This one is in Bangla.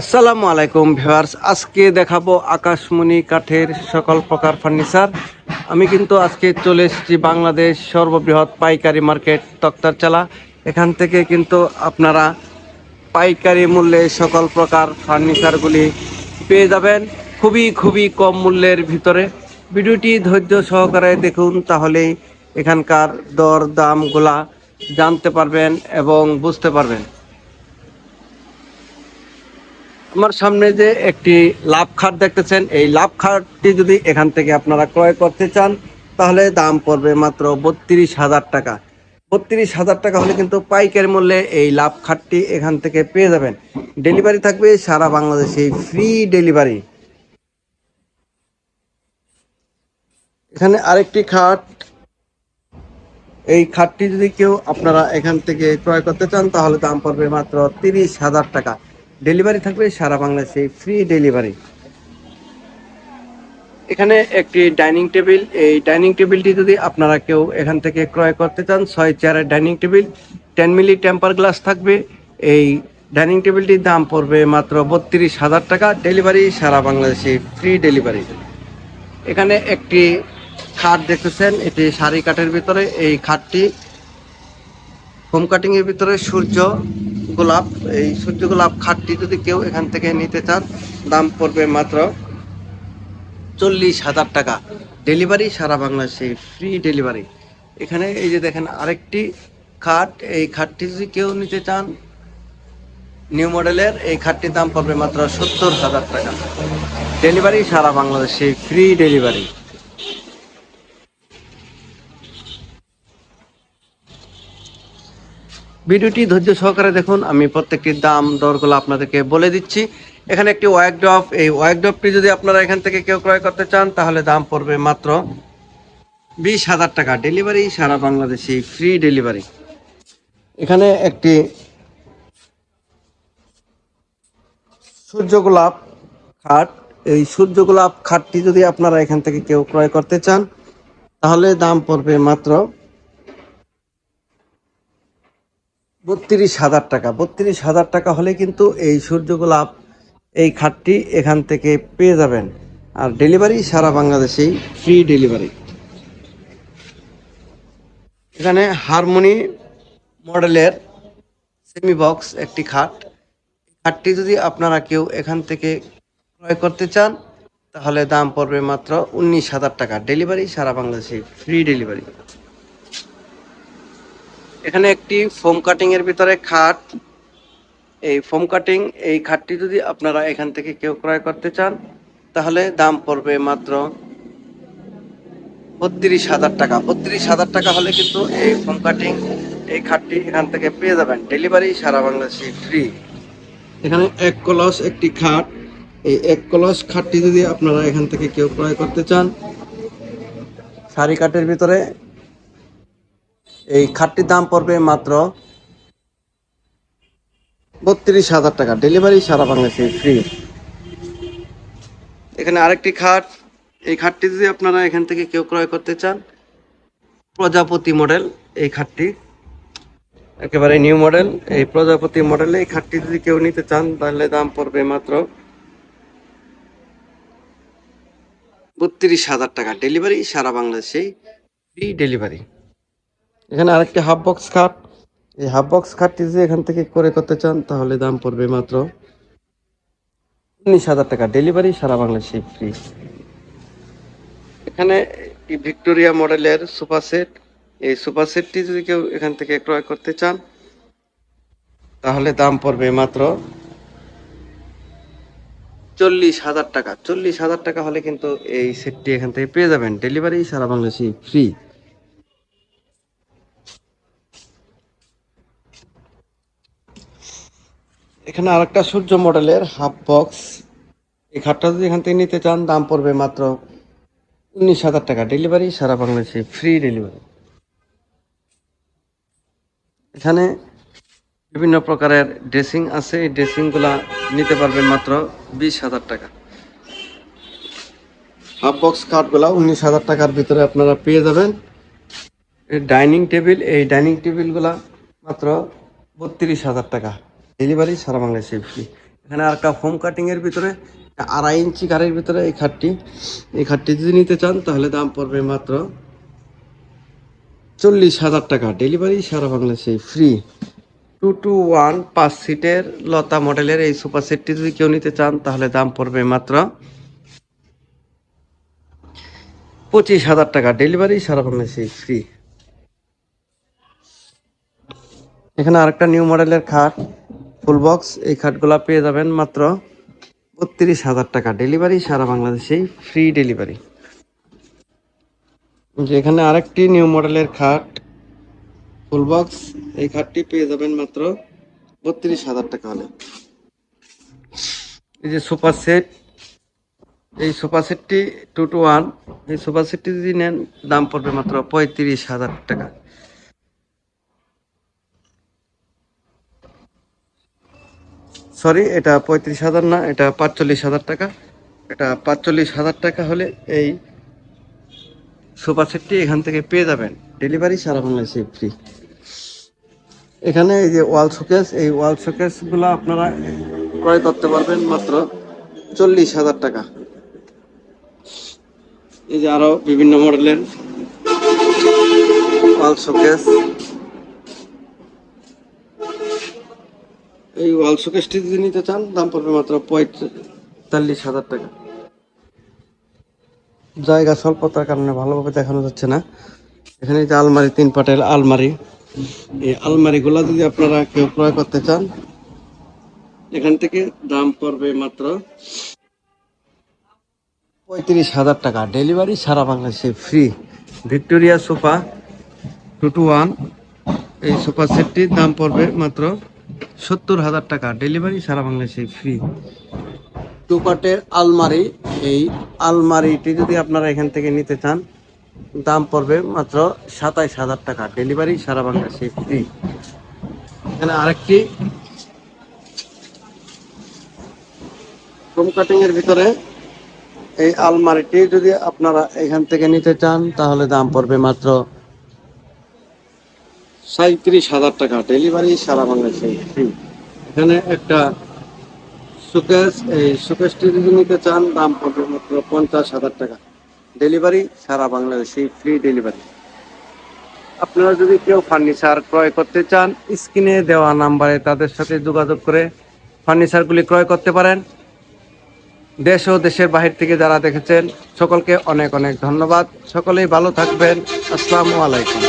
আসসালামু আলাইকুম ভিউয়ার্স, আজকে দেখাবো আকাশমণি কাঠের সকল প্রকার ফার্নিচার। আমি কিন্তু আজকে চলে এসেছি বাংলাদেশ সর্ববৃহৎ পাইকারি মার্কেট তক্তার চালা এখান থেকে কিন্তু আপনারা পাইকারি মূল্যে সকল প্রকার ফার্নিচারগুলি পেয়ে যাবেন, খুবই খুবই কম মূল্যের ভিতরে। ভিডিওটি ধৈর্য সহকারে দেখুন, তাহলেই এখানকার দর দামগুলা জানতে পারবেন এবং বুঝতে পারবেন। আমার সামনে যে একটি লাভ খাট দেখতেছেন, এই লাভ খাটটি যদি এখান থেকে আপনারা ক্রয় করতে চান, তাহলে দাম পড়বে মাত্র বত্রিশ হাজার টাকা। বত্রিশ হাজার টাকা হলে কিন্তু পাইকারি মূল্যে এই লাভ খাটটি এখান থেকে পেয়ে যাবেন। ডেলিভারি থাকবে সারা বাংলাদেশে, ফ্রি ডেলিভারি। এখানে আরেকটি খাট। এই খাটটি যদি কেউ আপনারা এখান থেকে ক্রয় করতে চান, তাহলে দাম পড়বে মাত্র তিরিশ হাজার টাকা। ডেলিভারি থাকবে সারা বাংলাদেশে ফ্রি ডেলিভারি এখানে একটি ডাইনিং টেবিল, এই ডাইনিং টেবিলটি যদি আপনারা কেউ এখান থেকে ক্রয় করতে চান, ছয় চেয়ারের dining table ten milli temper glass থাকবে। এই ডাইনিং টেবিলটির দাম পড়বে মাত্র বত্রিশ হাজার টাকা ডেলিভারি সারা বাংলাদেশে ফ্রি ডেলিভারি এখানে একটি খাট দেখতেছেন, এটি শাড়ি কাঠের ভিতরে, এই খাটটি হোম কাটিংয়ের ভিতরে সূর্য গোলাপ, এই সূর্য গোলাপ খাটটি যদি কেউ এখান থেকে নিতে চান, দাম পড়বে মাত্র চল্লিশ হাজার টাকা। ডেলিভারি সারা বাংলাদেশে ফ্রি ডেলিভারি এখানে এই যে দেখেন, আরেকটি খাট, এই খাটটি যদি কেউ নিতে চান নিউ মডেলের এই খাটটির দাম পড়বে মাত্র সত্তর হাজার টাকা। ডেলিভারি সারা বাংলাদেশে ফ্রি ডেলিভারি ভিডিওটি ধৈর্য সহকারে দেখুন। আমি প্রত্যেকটির দাম, দরগুলো আপনাদেরকে বলে দিচ্ছি। এখানে একটি ওয়াকডপ এই ওয়াকডপটি যদি আপনারা এখান থেকে কেউ ক্রয় করতে চান, তাহলে দাম পড়বে মাত্র বিশ হাজার টাকা। ডেলিভারি সারা বাংলাদেশে ফ্রি ডেলিভারি। এখানে একটি সূর্য গোলাপ খাট। এই সূর্য গোলাপ খাটটি যদি আপনারা এখান থেকে কেউ ক্রয় করতে চান, তাহলে দাম পড়বে মাত্র বত্রিশ হাজার টাকা। বত্রিশ হাজার টাকা হলে কিন্তু এই সূর্য গোলাপ এই খাটটি এখান থেকে পেয়ে যাবেন। আর ডেলিভারি সারা বাংলাদেশেই, ফ্রি ডেলিভারি। এখানে হারমোনি মডেলের সেমি বক্স একটি খাট। খাটটি যদি আপনারা কেউ এখান থেকে ক্রয় করতে চান, তাহলে দাম পড়বে মাত্র উনিশ হাজার টাকা। ডেলিভারি সারা বাংলাদেশে ফ্রি ডেলিভারি। এখানে একটি ফোম কাটিং এর ভিতরে খাট। এই ফোম কাটিং এই খাটটি যদি আপনারা এখান থেকে কেউ ক্রয় করতে চান, তাহলে দাম পড়বে মাত্র বত্রিশ হাজার টাকা। বত্রিশ হাজার টাকা হলে কিন্তু এই ফোম কাটিং এই খাটটি এখান থেকে পেয়ে যাবেন। ডেলিভারি সারা বাংলাদেশে ফ্রি। এখানে এক কলস, একটি খাট। এই এক কলস খাটটি যদি আপনারা এখান থেকে কেউ ক্রয় করতে চান শাড়ি কাঠের ভিতরে এই খাটটির দাম পড়বে মাত্র বত্রিশ হাজার টাকা। ডেলিভারি সারা বাংলাদেশে ফ্রি এখানে আরেকটি খাট। এই খাটটি যদি আপনারা এখান থেকে কেউ ক্রয় করতে চান, প্রজাপতি মডেল এই খাটটি। একেবারে নিউ মডেল এই প্রজাপতি মডেলে এই খাটটি যদি কেউ নিতে চান, তাহলে দাম পড়বে মাত্র বত্রিশ হাজার টাকা। ডেলিভারি সারা বাংলাদেশেই ফ্রি ডেলিভারি এখানে আরেকটি হাফ বক্স খাট। এই হাফ বক্স খাটটি যদি এখান থেকে করে করতে চান, তাহলে দাম পড়বে মাত্র উনিশ হাজার টাকা। ডেলিভারি সারা বাংলাদেশে ফ্রি এখানে ভিক্টোরিয়া মডেলের সোফা সেট। এই সোফা সেটটি যদি কেউ এখান থেকে ক্রয় করতে চান, তাহলে দাম পড়বে মাত্র চল্লিশ হাজার টাকা। চল্লিশ হাজার টাকা হলে কিন্তু এই সেটটি এখান থেকে পেয়ে যাবেন। ডেলিভারি সারা বাংলাদেশে ফ্রি এখানে আরেকটা সূর্য মডেলের হাফ বক্স এই খাটটা যদি এখান থেকে নিতে চান, দাম পড়বে মাত্র উনিশ হাজার টাকা। ডেলিভারি সারা বাংলাদেশে ফ্রি ডেলিভারি এখানে বিভিন্ন প্রকারের ড্রেসিং আছে। এই ড্রেসিংগুলা নিতে পারবেন মাত্র বিশ হাজার টাকা। হাফ বক্স কাঠগুলা উনিশ হাজার টাকার ভিতরে আপনারা পেয়ে যাবেন। ডাইনিং টেবিল এই ডাইনিং টেবিলগুলা মাত্র বত্রিশ হাজার টাকা। ডেলিভারি সারা বাংলাদেশে ফ্রি এখানে আর একটা হোম কাটিং এর ভিতরে, আড়াই ইঞ্চি গাড়ির ভিতরে এই খাটটি। এই খাটটি যদি নিতে চান, তাহলে দাম পড়বে মাত্র চল্লিশ হাজার টাকা। ডেলিভারি সারা বাংলাদেশে ফ্রি টু টু ওয়ান পাঁচ সিটের লতা মডেলের এই সুপার সেটটি যদি কেউ নিতে চান, তাহলে দাম পড়বে মাত্র পঁচিশ হাজার টাকা। ডেলিভারি সারা বাংলাদেশে ফ্রি এখানে আরেকটা নিউ মডেলের খাট। ফুল বক্স এই খাটগুলা পেয়ে যাবেন মাত্র বত্রিশ হাজার টাকা। ডেলিভারি সারা বাংলাদেশেই ফ্রি ডেলিভারি যে এখানে আরেকটি নিউ মডেলের খাট। ফুল বক্স এই খাটটি পেয়ে যাবেন মাত্র বত্রিশ হাজার টাকা হলে। এই যে সোফা সেট এই সোফা সেটটি টু টু ওয়ান এই সোফা সেটটি যদি নেন, দাম পড়বে মাত্র পঁয়ত্রিশ হাজার টাকা। সরি এটা পঁয়ত্রিশ হাজার না, এটা পাঁচচল্লিশ হাজার টাকা। এটা পাঁচচল্লিশ হাজার টাকা হলে এই সোফা সেটটি এখান থেকে পেয়ে যাবেন। ডেলিভারি সারা বাংলাদেশে ফ্রি এখানে এই যে ওয়াল শোকেস এই ওয়াল শোকেসগুলো আপনারা ক্রয় করতে পারবেন মাত্র চল্লিশ হাজার টাকা। এই যে আরও বিভিন্ন মডেলের ওয়াল শোকেস এই ওয়াল শোকেসটি যদি নিতে চান, দাম পড়বে মাত্র পঁয়তাল্লিশ হাজার টাকা। জায়গা স্বল্পতার কারণে ভালোভাবে দেখানো যাচ্ছে না। এখানে যে আলমারি, তিন পাটের আলমারি। এই আলমারিগুলো যদি আপনারা কেউ ক্রয় করতে চান, এখান থেকে দাম পড়বে মাত্র পঁয়ত্রিশ হাজার টাকা। ডেলিভারি সারা বাংলাদেশে free Victoria sofa two two one এই সোফা সেটটির দাম পড়বে মাত্র সত্তর হাজার টাকা ডেলিভারি সারা বাংলাদেশে ফ্রি। টু পার্টের আলমারি, এই আলমারিটি যদি আপনারা এখান থেকে নিতে চান, দাম পড়বে মাত্র সাতাইশ হাজার টাকা। ডেলিভারি সারা বাংলাদেশে ফ্রি। এখানে আরেকটি ক্রোম কাটিং এর ভিতরে এই আলমারিটি যদি আপনারা এখান থেকে নিতে চান, তাহলে দাম পড়বে মাত্র সাঁত্রিশ হাজার টাকা ডেলিভারি সারা বাংলাদেশে এখানে একটা সুকেশ, এই সুকেশটি যদি নিতে চান, দাম পড়বে মাত্র পঞ্চাশ হাজার টাকা। ডেলিভারি সারা বাংলাদেশে ফ্রি ডেলিভারি আপনারা যদি কেউ ফার্নিচার ক্রয় করতে চান, স্ক্রিনে দেওয়া নাম্বারে তাদের সাথে যোগাযোগ করে ফার্নিচারগুলি ক্রয় করতে পারেন। দেশ ও দেশের বাহির থেকে যারা দেখেছেন, সকলকে অনেক অনেক ধন্যবাদ। সকলেই ভালো থাকবেন। আসসালামু আলাইকুম।